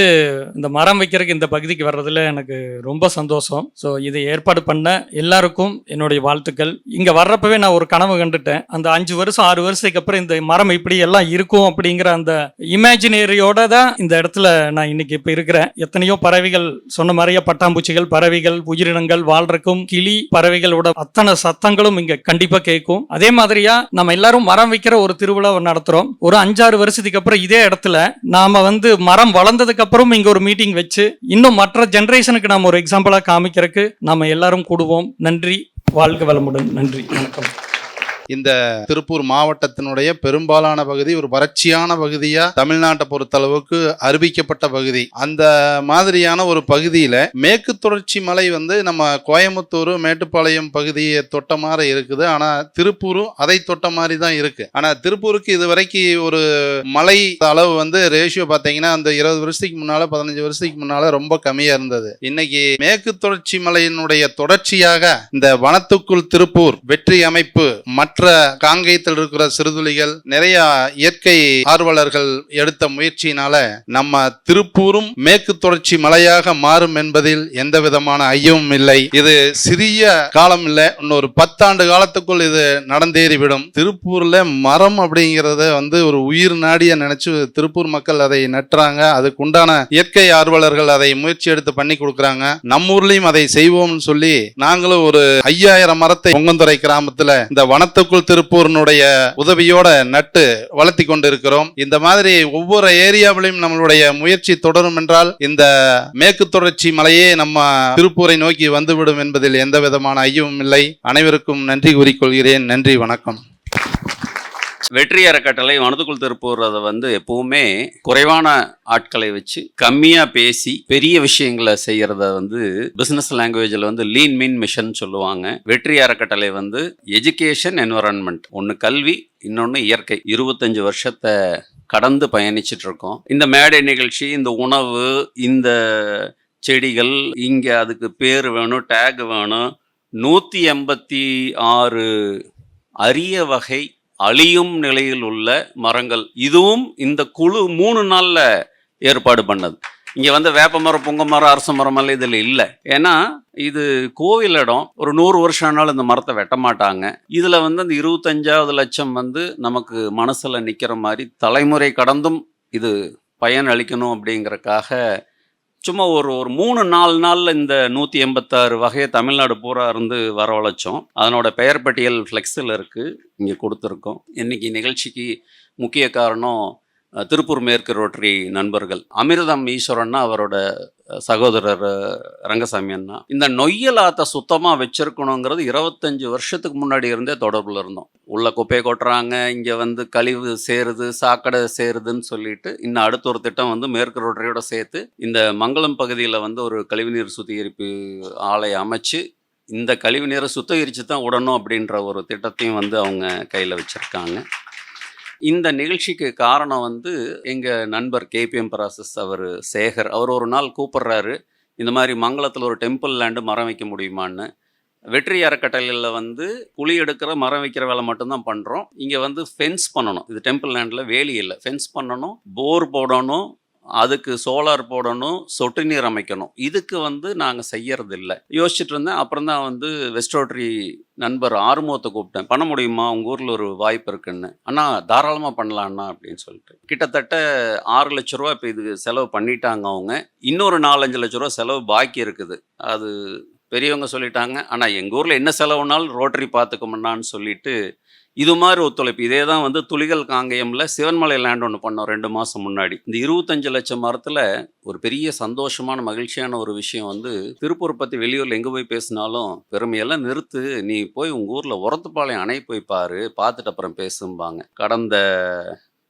இந்த மரம் வைக்கிறதுக்கு இந்த பகுதிக்கு வர்றதில் எனக்கு ரொம்ப சந்தோஷம். ஸோ இதை ஏற்பாடு பண்ண எல்லாருக்கும் என்னுடைய வாழ்த்துக்கள். இங்கே வர்றப்பவே நான் ஒரு கனவு கண்டுட்டேன். அந்த அஞ்சு வருஷம் ஆறு வருஷத்துக்கு அப்புறம் இந்த மரம் இப்படி எல்லாம் இருக்கும் அப்படிங்கிற அந்த இமேஜினரியோட தான் இந்த இடத்துல நான் இன்னைக்கு இப்போ இருக்கிறேன். எத்தனையோ பறவைகள் சொன்ன மாதிரியே பட்டாம்பூச்சிகள் பறவைகள் உயிரினங்கள் வாழ்றக்கும் கிளி பறவைகளோட அத்தனை சத்தங்களும் இங்க கண்டிப்பா கேட்கும். அதே மாதிரியா நம்ம எல்லாரும் மரம் வைக்கிற ஒரு திருவிழா நடத்துறோம். ஒரு அஞ்சாறு வருஷத்துக்கு அப்புறம் இதே இடத்துல நாம வந்து மரம் வளர்ந்ததுக்கு அப்புறம் இங்க ஒரு மீட்டிங் வச்சு இன்னும் மற்ற ஜெனரேஷனுக்கு நாம ஒரு எக்ஸாம்பிளா காமிக்கிறதுக்கு நாம எல்லாரும் கூடுவோம். நன்றி. வாழ்க வளமுடன். நன்றி. வணக்கம். இந்த திருப்பூர் மாவட்டத்தினுடைய பெரும்பாலான பகுதி ஒரு வறட்சியான பகுதியா தமிழ்நாட்டை பொறுத்தளவுக்கு அறிவிக்கப்பட்ட பகுதி. அந்த மாதிரியான ஒரு பகுதியில மேற்கு தொடர்ச்சி மலை வந்து நம்ம கோயம்புத்தூர் மேட்டுப்பாளையம் பகுதியை தொட்ட மாதிரி இருக்குது. ஆனா திருப்பூரும் அதை தொட்ட மாதிரி தான் இருக்கு. ஆனா திருப்பூருக்கு இது வரைக்கும் ஒரு மலை அளவு வந்து ரேஷியோ பாத்தீங்கன்னா அந்த இருபது வருஷத்துக்கு முன்னால பதினஞ்சு வருஷத்துக்கு முன்னால ரொம்ப கம்மியா இருந்தது. இன்னைக்கு மேற்கு தொடர்ச்சி மலையினுடைய தொடர்ச்சியாக இந்த வனத்துக்குள் திருப்பூர் வெற்றி அமைப்பு மற்ற காங்கேயத்தில் இருக்கிற சிறுதுளிகள் நிறைய இயற்கை ஆர்வலர்கள் எடுத்த முயற்சியினால நம்ம திருப்பூரும் மேற்கு தொடர்ச்சி மலையாக மாறும் என்பதில் எந்த விதமான ஐயமும் இல்லை. இது சிறிய காலம் இல்லை இன்னொரு பத்தாண்டு காலத்துக்குள் இது நடந்தேறிவிடும். திருப்பூர்ல மரம் அப்படிங்கறத வந்து ஒரு உயிர் நாடிய நினைச்சு திருப்பூர் மக்கள் அதை நட்டுறாங்க. அதுக்கு உண்டான இயற்கை ஆர்வலர்கள் அதை முயற்சி எடுத்து பண்ணி கொடுக்குறாங்க. நம்ம ஊர்லயும் அதை செய்வோம்னு சொல்லி நாங்களும் ஒரு ஐயாயிரம் மரத்தை பொங்கந்துறை கிராமத்துல இந்த வனத்தை மாவட்டக்குள் திருப்பூரினுடைய உதவியோட நட்டு வளர்த்தி கொண்டிருக்கிறோம். இந்த மாதிரி ஒவ்வொரு ஏரியாவிலையும் நம்மளுடைய முயற்சி தொடரும் என்றால் இந்த மேற்கு தொடர்ச்சி மலையே நம்ம திருப்பூரை நோக்கி வந்துவிடும் என்பதில் எந்த விதமான ஐயமும் இல்லை. அனைவருக்கும் நன்றி கூறிக்கொள்கிறேன். நன்றி வணக்கம். வெற்றி அறக்கட்டளை மனதுக்குள் திருப்பூர் வந்து எப்பவுமே குறைவான ஆட்களை வச்சு கம்மியா பேசி பெரிய விஷயங்களை செய்யறத வந்து பிசினஸ் லாங்குவேஜில் வந்து லீன் மீன் மிஷன் சொல்லுவாங்க. வெற்றி அறக்கட்டளை வந்து எஜுகேஷன் என்வரான்மெண்ட் ஒன்று கல்வி இன்னொன்று இயற்கை. இருபத்தஞ்சு வருஷத்தை கடந்து பயணிச்சுட்டு இருக்கோம் இந்த மேடை நிகழ்ச்சி இந்த உணவு இந்த செடிகள் இங்கே அதுக்கு பேர் வேணும் டேக் வேணும். நூற்றி எண்பத்தி ஆறு அரிய வகை அழியும் நிலையில் உள்ள மரங்கள். இதுவும் இந்த குழு மூணு நாளில் ஏற்பாடு பண்ணது. இங்கே வந்து வேப்ப மரம் புங்க மரம் அரச மரம் எல்லாம் இதில் இல்லை. ஏன்னா இது கோவில் இடம். ஒரு நூறு வருஷம் ஆனாலும் இந்த மரத்தை வெட்ட மாட்டாங்க. இதில் வந்து அந்த இருபத்தஞ்சாவது லட்சம் வந்து நமக்கு மனசில் நிற்கிற மாதிரி தலைமுறை கடந்தும் இது பயன் அளிக்கணும் அப்படிங்கறக்காக சும்மா ஒரு ஒரு மூணு நாலு நாளில் இந்த நூற்றி எண்பத்தாறு வகையை தமிழ்நாடு பூரா இருந்து வரவழைச்சோம். அதனோட பெயர் பட்டியல் ஃப்ளெக்ஸில் இருக்குது இங்கே கொடுத்துருக்கோம். இன்றைக்கி நிகழ்ச்சிக்கு முக்கிய காரணம் திருப்பூர் மேற்கு ரோட்டரி நண்பர்கள். அமிர்தம் ஈஸ்வரன்னா அவரோட சகோதரர் ரங்கசாமி அண்ணா இந்த நொய்யலாத்தை சுத்தமாக வச்சிருக்கணுங்கிறது இருபத்தஞ்சு வருஷத்துக்கு முன்னாடி இருந்தே தொடர்பில் இருந்தோம். உள்ள குப்பையை கொட்டுறாங்க இங்கே வந்து கழிவு சேருது சாக்கடை சேருதுன்னு சொல்லிட்டு இன்னும் அடுத்த ஒரு திட்டம் வந்து மேற்கு ரோட்டரியோட சேர்த்து இந்த மங்களம் பகுதியில் வந்து ஒரு கழிவுநீர் சுத்திகரிப்பு ஆலை அமைச்சு இந்த கழிவு நீரை சுத்திகரித்து தான் விடணும் அப்படின்ற ஒரு திட்டத்தையும் வந்து அவங்க கையில் வச்சுருக்காங்க. இந்த நிகழ்ச்சிக்கு காரணம் வந்து எங்கள் நண்பர் கேபிஎம் பிராசஸ் அவர் சேகர். அவர் ஒரு நாள் கூப்பிட்றாரு இந்த மாதிரி மங்களத்தில் ஒரு டெம்பிள் லேண்டு மரம் வைக்க முடியுமான்னு. வெற்றி அறக்கட்டளையில் வந்து குழி எடுக்கிற மரம் வைக்கிற வேலை மட்டும்தான் பண்ணுறோம் இங்கே வந்து ஃபென்ஸ் பண்ணணும். இது டெம்பிள் லேண்டில் வேலி இல்லை. ஃபென்ஸ் பண்ணணும் போர் போடணும் அதுக்கு சோலார் போடணும் சொட்டு நீர் அமைக்கணும். இதுக்கு வந்து நாங்கள் செய்யறது இல்லை யோசிச்சுட்டு இருந்தேன். அப்புறம் தான் வந்து வெஸ்ட் நண்பர் ஆறுமுகத்தை கூப்பிட்டேன். பண்ண முடியுமா? உங்கள் ஊரில் ஒரு வாய்ப்பு இருக்குன்னு. அண்ணா தாராளமாக பண்ணலான்னா அப்படின்னு சொல்லிட்டு. கிட்டத்தட்ட ஆறு லட்ச ரூபா இப்போ இதுக்கு செலவு பண்ணிட்டாங்க அவங்க. இன்னொரு நாலஞ்சு லட்ச ரூபா செலவு பாக்கி இருக்குது. அது பெரியவங்க சொல்லிட்டாங்க. ஆனால் எங்கள் ஊரில் என்ன செலவுனாலும் ரோட்டரி பார்த்துக்கோமண்ணான்னு சொல்லிட்டு இது மாதிரி ஒத்துழைப்பு. இதே தான் வந்து துளிகள் காங்கேயமில் சிவன்மலை லேண்ட் ஒன்று பண்ணோம் ரெண்டு மாதம் முன்னாடி. இந்த இருபத்தஞ்சு லட்சம் மரத்தில் ஒரு பெரிய சந்தோஷமான மகிழ்ச்சியான ஒரு விஷயம் வந்து திருப்பூர் பற்றி வெளியூரில் எங்கே போய் பேசினாலும் பெருமையெல்லாம் நிறுத்து. நீ போய் உங்கள் ஊரில் உரத்துப்பாளையம் அணை போய் பாரு பார்த்துட்டு அப்புறம் பேசும்பாங்க. கடந்த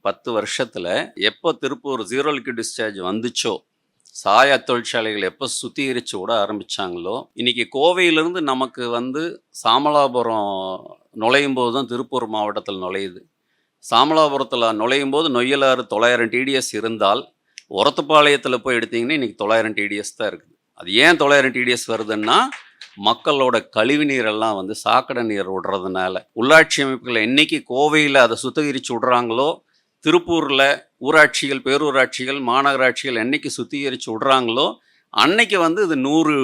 பத்து வருஷத்தில் எப்போ திருப்பூர் ஜீரோ லிக்விட் டிஸ்சார்ஜ் வந்துச்சோ சாயா தொழிற்சாலைகள் எப்போ சுத்திகரித்து விட ஆரம்பிச்சாங்களோ இன்றைக்கி கோவையிலேருந்து நமக்கு வந்து சாமலாபுரம் நுழையும் போது தான் திருப்பூர் மாவட்டத்தில் நுழையுது. சாமலாபுரத்தில் நுழையும் போது நொய்யலாறு தொள்ளாயிரம் டிடிஎஸ் இருந்தால் உரத்துப்பாளையத்தில் போய் எடுத்தீங்கன்னா இன்றைக்கி தொள்ளாயிரம் டிடிஎஸ் தான் இருக்குது. அது ஏன் தொள்ளாயிரம் டிடிஎஸ் வருதுன்னா மக்களோட கழிவு நீரெல்லாம் வந்து சாக்கடை நீர் விடுறதுனால. உள்ளாட்சி அமைப்புகள் என்றைக்கு கோவையில் அதை சுத்திகரித்து விடுறாங்களோ திருப்பூரில் ஊராட்சிகள் பேரூராட்சிகள் மாநகராட்சிகள் என்னைக்கு சுத்திகரித்து விடுறாங்களோ அன்னைக்கு வந்து இது நூறு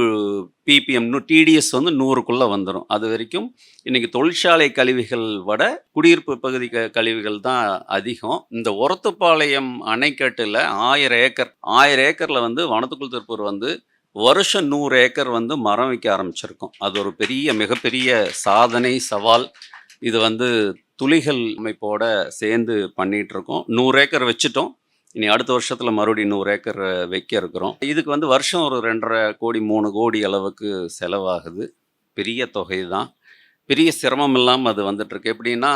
பிபிஎம் டிடிஎஸ் வந்து நூறுக்குள்ளே வந்துடும் அது வரைக்கும் இன்னைக்கு தொழிற்சாலை கழிவுகள் விட குடியிருப்பு பகுதி க கழிவுகள் தான் அதிகம். இந்த ஒரத்துப்பாளையம் அணைக்கட்டில் ஆயிரம் ஏக்கர் ஆயிரம் ஏக்கரில் வந்து வனத்துக்குள் திருப்பூர் வந்து வருஷம் நூறு ஏக்கர் வந்து மரம் வைக்க ஆரம்பிச்சிருக்கோம். அது ஒரு பெரிய மிகப்பெரிய சாதனை சவால். இது வந்து துளிகள் அமைப்போட சேர்ந்து பண்ணிகிட்ருக்கோம் இருக்கோம். நூறு ஏக்கர் வச்சுட்டோம். இனி அடுத்த வருஷத்தில் மறுபடியும் நூறு ஏக்கர் வைக்க இருக்கிறோம். இதுக்கு வந்து வருஷம் ஒரு ரெண்டரை கோடி மூணு கோடி அளவுக்கு செலவாகுது. பெரிய தொகை தான். பெரிய சிரமம் இல்லாமல் அது வந்துட்டுருக்கு. எப்படின்னா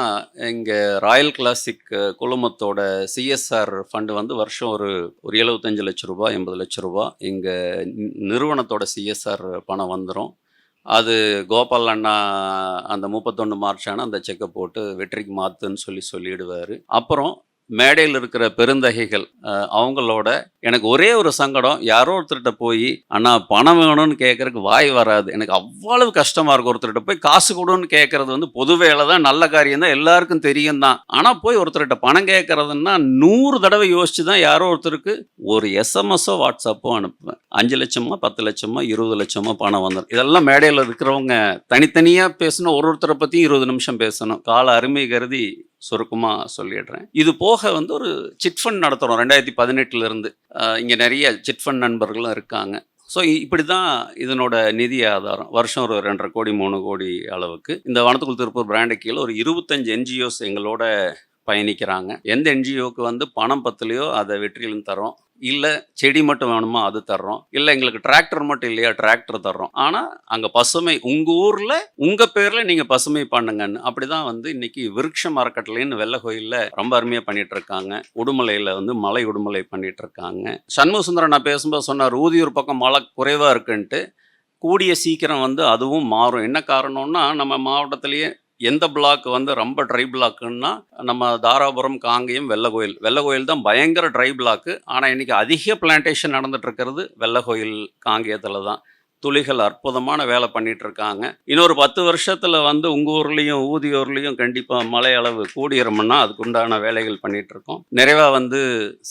இங்கே ராயல் கிளாசிக் குழுமத்தோட சிஎஸ்ஆர் ஃபண்டு வந்து வருஷம் ஒரு ஒரு எழுபத்தஞ்சு லட்ச ரூபா எண்பது லட்ச ரூபா எங்கள் நிறுவனத்தோட சிஎஸ்ஆர் பணம் வந்துடும் அது கோபால் அண்ணா அந்த முப்பத்தொன்று மார்ச் ஆனால் அந்த செக்கை போட்டு வெற்றிக்கு மாற்றுன்னு சொல்லி சொல்லிடுவார். அப்புறம் மேடையில் இருக்கிற பெருந்தகைகள் அவங்களோட எனக்கு ஒரே ஒரு சங்கடம் யாரோ ஒருத்தர்கிட்ட போய் அண்ணா பணம் வேணும்னு கேட்கறதுக்கு வாய் வராது. எனக்கு அவ்வளவு கஷ்டமா இருக்கும் ஒருத்தர்கிட்ட போய் காசு கொடுன்னு கேட்கறது வந்து பொது வேலை தான் நல்ல காரியம் தான் எல்லாருக்கும் தெரியும் தான். ஆனால் போய் ஒருத்தர்கிட்ட பணம் கேட்கறதுன்னா நூறு தடவை யோசிச்சு தான் யாரோ ஒருத்தருக்கு ஒரு எஸ்எம்எஸோ வாட்ஸ்அப்போ அனுப்புவேன். அஞ்சு லட்சமா பத்து லட்சமா இருபது லட்சமா பணம் வந்துடும் இதெல்லாம் மேடையில் இருக்கிறவங்க தனித்தனியாக பேசணும் ஒரு ஒருத்தரை பற்றியும் இருபது நிமிஷம் பேசணும். கால அருமை கருதி சுருக்கமாக சொல்லிடுறேன். இது போக வந்து ஒரு சிட் ஃபண்ட் நடத்துகிறோம் ரெண்டாயிரத்தி பதினெட்டுலேருந்து இங்கே நிறைய சிட் ஃபண்ட் நண்பர்களும் இருக்காங்க. ஸோ இப்படி தான் இதனோட நிதி ஆதாரம். வருஷம் ஒரு ரெண்டரை கோடி மூணு கோடி அளவுக்கு. இந்த வனத்துக்குள் திருப்பூர் பிராண்டு கீழே ஒரு இருபத்தஞ்சு என்ஜிஓஸ் எங்களோட பயணிக்கிறாங்க. எந்த என்ஜிஓக்கு வந்து பணம் பத்துலையோ அதை வெற்றியிலும் தரோம். இல்லை செடி மட்டும் வேணுமா அது தர்றோம். இல்லை எங்களுக்கு டிராக்டர் மட்டும் இல்லையா டிராக்டர் தர்றோம். ஆனால் அங்கே பசுமை உங்கள் ஊரில் உங்கள் பேரில் நீங்கள் பசுமை பண்ணுங்கன்னு. அப்படி தான் வந்து இன்னைக்கு விருட்ச அறக்கட்டளைன்னு வெள்ளை கோயிலில் ரொம்ப அருமையாக பண்ணிட்டு இருக்காங்க உடுமலையில் வந்து மலை உடுமலை பண்ணிட்டு இருக்காங்க சண்முக சுந்தரம் நான் பேசும்போது சொன்னார் ஊதியூர் பக்கம் மழை குறைவாக இருக்குன்ட்டு. கூடிய சீக்கிரம் வந்து அதுவும் மாறும். என்ன காரணம்னா நம்ம மாவட்டத்திலேயே எந்த பிளாக் வந்து ரொம்ப ட்ரை பிளாக்குன்னா நம்ம தாராபுரம் காங்கேயம் வெள்ளகோயில். வெள்ளகோயில் தான் பயங்கர ட்ரை பிளாக்கு ஆனால் இன்றைக்கி அதிக பிளான்டேஷன் நடந்துட்டுருக்கிறது வெள்ளகோயில் காங்கேயத்தில் தான். துளிகள் அற்புதமான வேலை பண்ணிட்டு இருக்காங்க. இன்னொரு பத்து வருஷத்தில் வந்து உங்கள் ஊர்லேயும் ஊதியூர்லேயும் கண்டிப்பாக மழை அளவு கூடியிருமுன்னா அதுக்குண்டான வேலைகள் பண்ணிகிட்ருக்கோம் நிறைவாக வந்து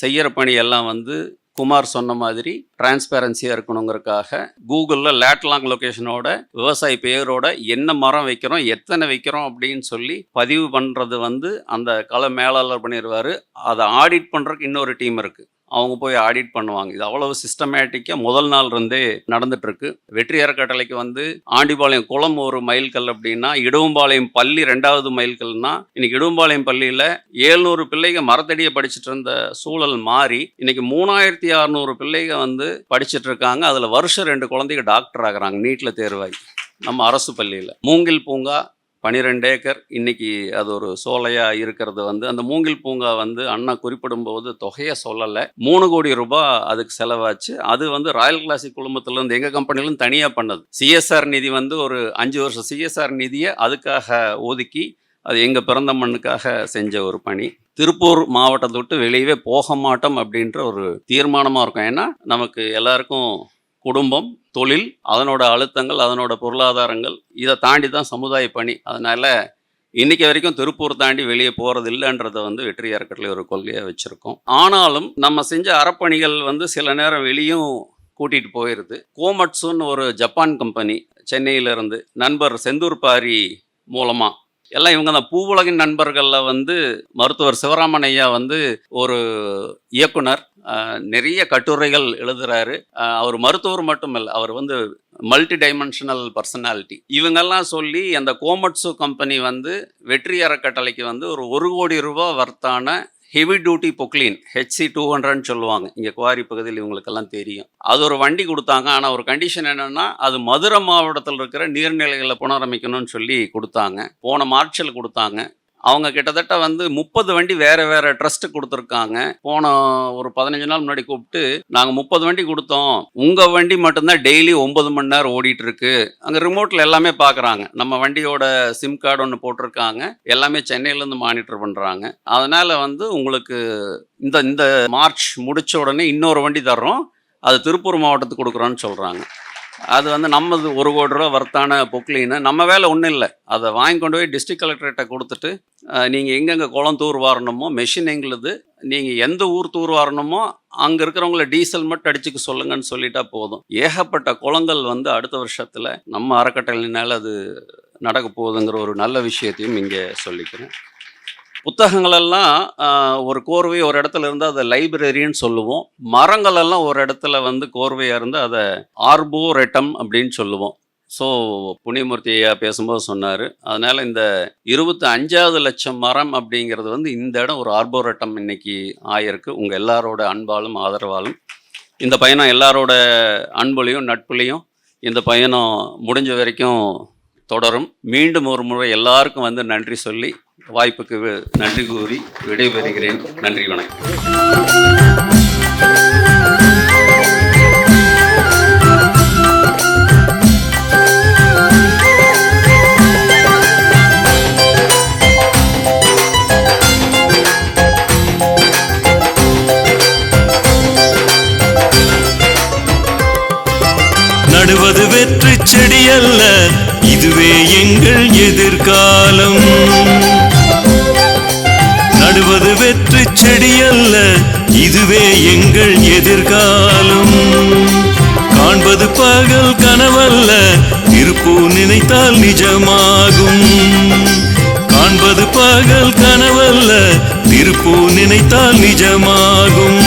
செய்கிற பணி எல்லாம் வந்து குமார் சொன்ன மாதிரி டிரான்ஸ்பேரன்சியாக இருக்கணுங்கிறதுக்காக கூகுளில் லேட்லாங் லொக்கேஷனோட விவசாயி பெயரோட என்ன மரம் வைக்கிறோம் எத்தனை வைக்கிறோம் அப்படின்னு சொல்லி பதிவு பண்ணுறது வந்து அந்த கள மேலாளர் பண்ணிடுவார் அதை ஆடிட் பண்ணுறதுக்கு இன்னொரு டீம் இருக்குது அவங்க போய் ஆடிட் பண்ணுவாங்க. இது அவ்வளவு சிஸ்டமேட்டிக்காக முதல் நாள் இருந்தே நடந்துட்டு இருக்கு வெற்றி அறக்கட்டளைக்கு வந்து ஆண்டிபாளையம் குளம் ஒரு மைல்கல் அப்படின்னா இடுவம்பாளையம் பள்ளி ரெண்டாவது மைல்கல்னா இன்னைக்கு இடுவம்பாளையம் பள்ளியில் ஏழ்நூறு பிள்ளைங்க மரத்தடியை படிச்சுட்டு இருந்த சூழல் மாறி இன்னைக்கு மூணாயிரத்தி அறநூறு பிள்ளைங்க வந்து படிச்சுட்டு இருக்காங்க அதில் வருஷம் ரெண்டு குழந்தைங்க டாக்டர் ஆகிறாங்க. நீட்டில் தேர்வாகி. நம்ம அரசு பள்ளியில். மூங்கில் பூங்கா பனிரெண்டு ஏக்கர். இன்றைக்கி அது ஒரு சோலையாக இருக்கிறது வந்து அந்த மூங்கில் பூங்கா வந்து அண்ணா குறிப்பிடும்போது தொகையை சொல்லலை. மூணு கோடி ரூபாய் அதுக்கு செலவாச்சு. அது வந்து ராயல் கிளாசிக் குழுமத்திலேருந்து எங்கள் கம்பெனிலும் தனியாக பண்ணது. சிஎஸ்ஆர் நிதி வந்து ஒரு அஞ்சு வருஷம் சிஎஸ்ஆர் நிதியை அதுக்காக ஒதுக்கி அது எங்கள் பிறந்த மண்ணுக்காக செஞ்ச ஒரு பணி. திருப்பூர் மாவட்டத்தை விட்டு வெளியவே போக மாட்டோம் அப்படின்ற ஒரு தீர்மானமாக இருக்கும். ஏன்னா நமக்கு எல்லாருக்கும் குடும்பம் தொழில் அதனோட அழுத்தங்கள் அதனோட பொருளாதாரங்கள் இதை தாண்டி தான் சமுதாய பணி. அதனால் இன்னைக்கு வரைக்கும் திருப்பூர் தாண்டி வெளியே போகிறது இல்லைன்றத வந்து வெற்றி அறக்கட்டளை ஒரு கொள்கையாக வச்சுருக்கோம். ஆனாலும் நம்ம செஞ்ச அறப்பணிகள் வந்து சில நேரம் வெளியும் கூட்டிகிட்டு போயிடுது கோமட்ஸுன்னு ஒரு ஜப்பான் கம்பெனி சென்னையிலேருந்து நண்பர் செந்தூர் பாரி மூலமாக எல்லாம் இவங்க தான். பூவுலகின் நண்பர்களில் வந்து மருத்துவர் சிவராமன் ஐயா வந்து ஒரு இயக்குனர். நிறைய கட்டுரைகள் எழுதுறாரு. அவர் மருத்துவர் மட்டும் இல்லை அவர் வந்து மல்டி டைமென்ஷனல் பர்சனாலிட்டி இவங்கெல்லாம் சொல்லி அந்த கோமட்சு கம்பெனி வந்து வெற்றி அறக்கட்டளைக்கு வந்து ஒரு ஒரு கோடி ரூபா வர்த்தான heavy duty Poclain HC two ஹண்ட்ரட்னு சொல்லுவாங்க. இங்கே குவாரி பகுதியில் இவங்களுக்கெல்லாம் தெரியும். அது ஒரு வண்டி கொடுத்தாங்க. ஆனால் ஒரு கண்டிஷன் என்னென்னா அது மதுரை மாவட்டத்தில் இருக்கிற நீர்நிலைகளை புனரமைக்கணும்னு சொல்லி கொடுத்தாங்க. போன மார்ச்சில் கொடுத்தாங்க. அவங்க கிட்டத்தட்ட வந்து முப்பது வண்டி வேற வேற ட்ரஸ்ட் கொடுத்துருக்காங்க. போன ஒரு பதினஞ்சு நாள் முன்னாடி கூப்பிட்டு நாங்கள் முப்பது வண்டி கொடுத்தோம். உங்கள் வண்டி மட்டும்தான் டெய்லி ஒன்பது மணி நேரம் ஓடிட்டு இருக்கு. அங்கே ரிமோட்டில் எல்லாமே பார்க்குறாங்க நம்ம வண்டியோட சிம் கார்டு ஒன்று போட்டிருக்காங்க. எல்லாமே சென்னையிலேருந்து மானிட்டர் பண்ணுறாங்க அதனால் வந்து உங்களுக்கு இந்த இந்த மார்ச் முடிச்ச உடனே இன்னொரு வண்டி தர்றோம். அது திருப்பூர் மாவட்டத்துக்கு கொடுக்குறோன்னு சொல்கிறாங்க அது வந்து நம்மது ஒரு கோடி ரூபா வர்த்தான பொக்லீனு நம்ம வேலை ஒன்றும் இல்லை. அதை வாங்கி கொண்டு போய் டிஸ்ட்ரிக்ட் கலெக்டர்கிட்ட கொடுத்துட்டு நீங்கள் எங்கெங்கே குளம் தூர் வாரணுமோ மெஷின் எங்களுது நீங்கள் எந்த ஊர் தூர் வாரணுமோ அங்கே இருக்கிறவங்கள டீசல் மட்டும் அடிச்சுக்க சொல்லுங்கன்னு சொல்லிட்டா போதும். ஏகப்பட்ட குளங்கள் வந்து அடுத்த வருஷத்தில் நம்ம அறக்கட்டளையினால் அது நடக்க போகுதுங்கிற ஒரு நல்ல விஷயத்தையும் இங்கே சொல்லிக்கிறேன். புத்தகங்களெல்லாம் ஒரு கோர்வை ஒரு இடத்துல இருந்து அதை லைப்ரரின்னு சொல்லுவோம். மரங்களெல்லாம் ஒரு இடத்துல வந்து கோர்வையாக இருந்து அதை ஆர்போரெட்டம் அப்படின்னு சொல்லுவோம். ஸோ புண்ணியமூர்த்தி ஐயா பேசும்போது சொன்னார் அதனால் இந்த இருபத்தி அஞ்சாவது லட்சம் மரம் அப்படிங்கிறது வந்து இந்த இடம் ஒரு ஆர்போரட்டம் இன்னைக்கு ஆயிருக்கு. உங்கள் எல்லாரோட அன்பாலும் ஆதரவாலும். இந்த பயணம் எல்லாரோட அன்புலையும் நட்புலையும் இந்த பயணம் முடிஞ்ச வரைக்கும் தொடரும். மீண்டும் ஒரு முறை எல்லாருக்கும் வந்து நன்றி சொல்லி வாய்ப்புக்கு நன்றி கூறி விடைபெறுகிறேன். நன்றி வணக்கம். நடுவது வெற்றி செடி இதுவே எங்கள் எதிர்காலம். நடுவது வெற்றி செடியல்ல இதுவே எங்கள் எதிர்காலம். காண்பது பகல் கனவல்ல இருப்போ நினைத்தால் நிஜமாகும். காண்பது பகல் கனவல்ல திருப்போ நினைத்தால் நிஜமாகும்.